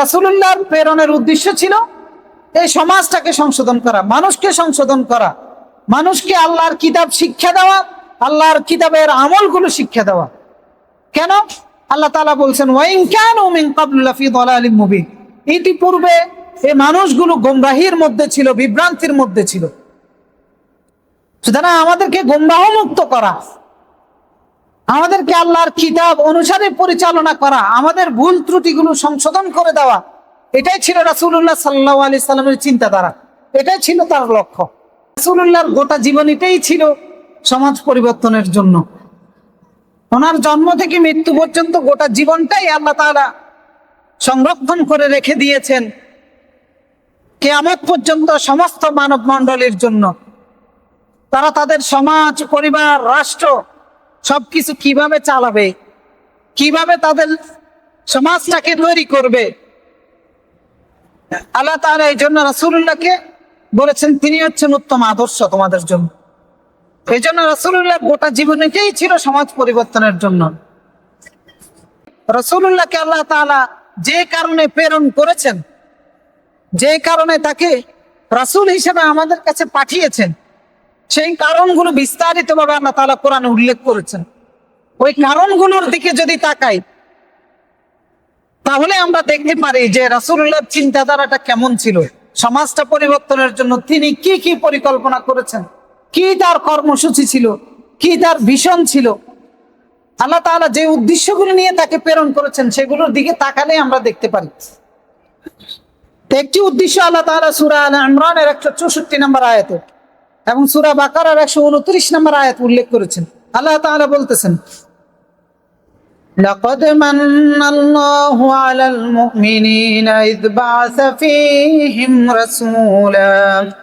রাসুল্লাহর প্রেরণের উদ্দেশ্য ছিল এই সমাজটাকে সংশোধন করা, মানুষকে সংশোধন করা, মানুষকে আল্লাহর কিতাব শিক্ষা দেওয়া, আল্লাহর কিতাবের আমলগুলো শিক্ষা দেওয়া। কেন? আল্লাহ তালা বলছেন ওয়াইন কেন মুবিন। ইতিপূর্বে এই মানুষগুলো গোমরাহির মধ্যে ছিল, বিভ্রান্তির মধ্যে ছিল। সুতরাং আমাদেরকে গোমরাহ মুক্ত করা আমাদেরকে আল্লাহর কিতাব অনুসারে পরিচালনা করা, আমাদের ভুল ত্রুটিগুলো সংশোধন করে দেওয়া, এটাই ছিল রাসুল্লাহ সাল্লাহ আলি সাল্লামের চিন্তাধারা। এটাই ছিল তার লক্ষ্য। রাসুল্লাহর গোটা জীবনীটাই ছিল সমাজ পরিবর্তনের জন্য। ওনার জন্ম থেকে মৃত্যু পর্যন্ত গোটা জীবনটাই আল্লাহ তারা সংরক্ষণ করে রেখে দিয়েছেন কেয়ামত পর্যন্ত সমস্ত মানব মণ্ডলীর জন্য। তারা তাদের সমাজ, পরিবার, রাষ্ট্র সবকিছু কীভাবে চালাবে? কীভাবে তাদের সমাজটাকে তৈরি করবে? আল্লাহ তাআলা এই জন্য রাসূলুল্লাহকে বলেছেন, তিনি হচ্ছেন উত্তম আদর্শ তোমাদের জন্য। এই জন্য রসুল্লাহ গোটা জীবনীটাই ছিল সমাজ পরিবর্তনের জন্য। রসুল্লাহকে আল্লাহ তাআলা যে কারণে প্রেরণ করেছেন, যে কারণে তাকে রাসূল হিসেবে আমাদের কাছে পাঠিয়েছেন সেই কারণগুলো বিস্তারিতভাবে আল্লাহ তাআলা কোরআনে উল্লেখ করেছেন। ওই কারণগুলোর দিকে যদি তাকাই, তাহলে আমরা দেখতে পারি যে রাসূলুল্লাহর চিন্তাধারাটা কেমন ছিল, সমাজটা পরিবর্তনের জন্য তিনি কি কি পরিকল্পনা করেছেন, কি তার কর্মসূচি ছিল, কি তার ভীষণ ছিল। আল্লাহ তাআলা যে উদ্দেশ্যগুলো নিয়ে তাকে প্রেরণ করেছেন, সেগুলোর দিকে তাকালে আমরা দেখতে পারি। একটি উদ্দেশ্য আল্লাহ তাআলা সূরা আল ইমরানের একশো চৌষট্টি নম্বর আয়াতে এবং সূরা বাকারার একশো উনত্রিশ নম্বর আয়াত উল্লেখ করেছেন আল্লাহ তাআলা বলতেছেন لقد من الله على المؤمنين إذ بعث فيهم رسولا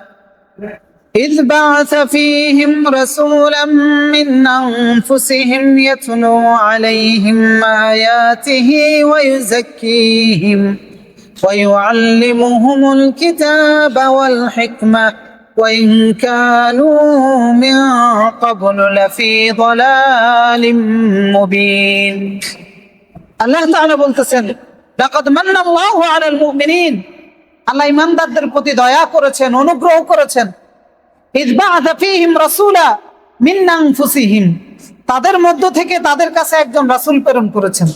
إذ بعث فيهم رسولا من أنفسهم يتلو عليهم آياته ويزكيهم ويعلمهم الكتاب والحكمة وإن كانوا من قبل لفي ضلال مبين الله تعالى বলতেছেন لقد من الله على المؤمنين আল্লাহ ইমানদারদের প্রতি দয়া করেছেন অনুগ্রহ করেছেন ইজবাআথা ফীহিম রাসূলা মিন আনফুসিহিম তাদের মধ্য থেকে তাদের কাছে একজন রাসূল প্রেরণ করেছেন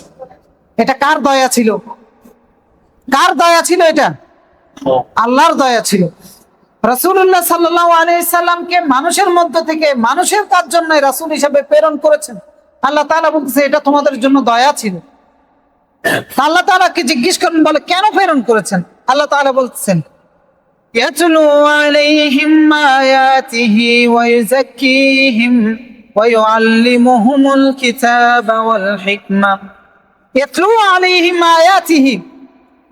এটা কার দয়া ছিল কার দয়া ছিল এটা আল্লাহর দয়া ছিল রাসুল্লাহ সাল্লাহ আলাইসাল্লামকে মানুষের মধ্য থেকে, মানুষের তার জন্য রাসুল হিসাবে প্রেরণ করেছেন। আল্লাহ তালা বলতেছে, এটা তোমাদের জন্য দয়া ছিল। আল্লাহ তালাকে জিজ্ঞেস করেন, বলে, কেন প্রেরণ করেছেন? আল্লাহ তালা বলছেন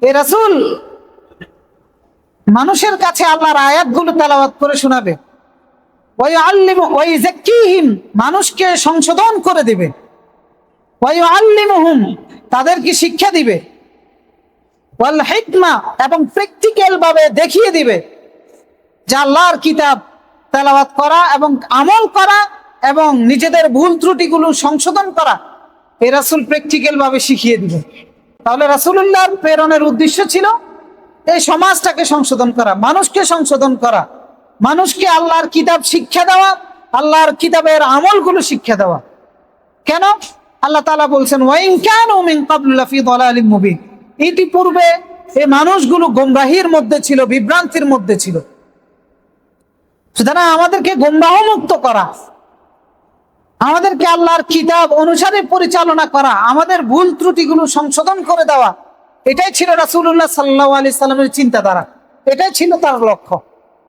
এ রাসুল মানুষের কাছে আল্লাহর আয়াতগুলো তেলাওয়াত করে শোনাবে। ওই আল্লিম ওই জাকিহিম মানুষকে সংশোধন করে দিবে। ওই আল্লিমহুম তাদেরকে শিক্ষা দিবে। ওয়াল হিকমা এবং প্র্যাকটিক্যাল ভাবে দেখিয়ে দিবে যে আল্লাহর কিতাব তেলাওয়াত করা এবং আমল করা এবং নিজেদের ভুল ত্রুটিগুলো সংশোধন করা, এই রাসুল প্র্যাকটিক্যাল ভাবে শিখিয়ে দিবে। তাহলে রাসুল্লাহর প্রেরণের উদ্দেশ্য ছিল এই সমাজটাকে সংশোধন করা, মানুষকে সংশোধন করা। মানুষকে আল্লাহর কিতাব শিক্ষা দেওয়া, আল্লাহর কিতাবের আমলগুলো শিক্ষা দেওয়া। কেন? আল্লাহ তালা বলছেন, ওয়াইন কানু মুবিন। ইতিপূর্বে এই মানুষগুলো গোমরাহির মধ্যে ছিল, বিভ্রান্তির মধ্যে ছিল। সুতরাং আমাদেরকে গোমরাহ মুক্ত করা, আমাদেরকে আল্লাহর কিতাব অনুসারে পরিচালনা করা, আমাদের ভুল ত্রুটিগুলো সংশোধন করে দেওয়া এটাই ছিল রাসুল্লাহ সাল্লাহ আলি সাল্লামের চিন্তাধারা। এটাই ছিল তার লক্ষ্য।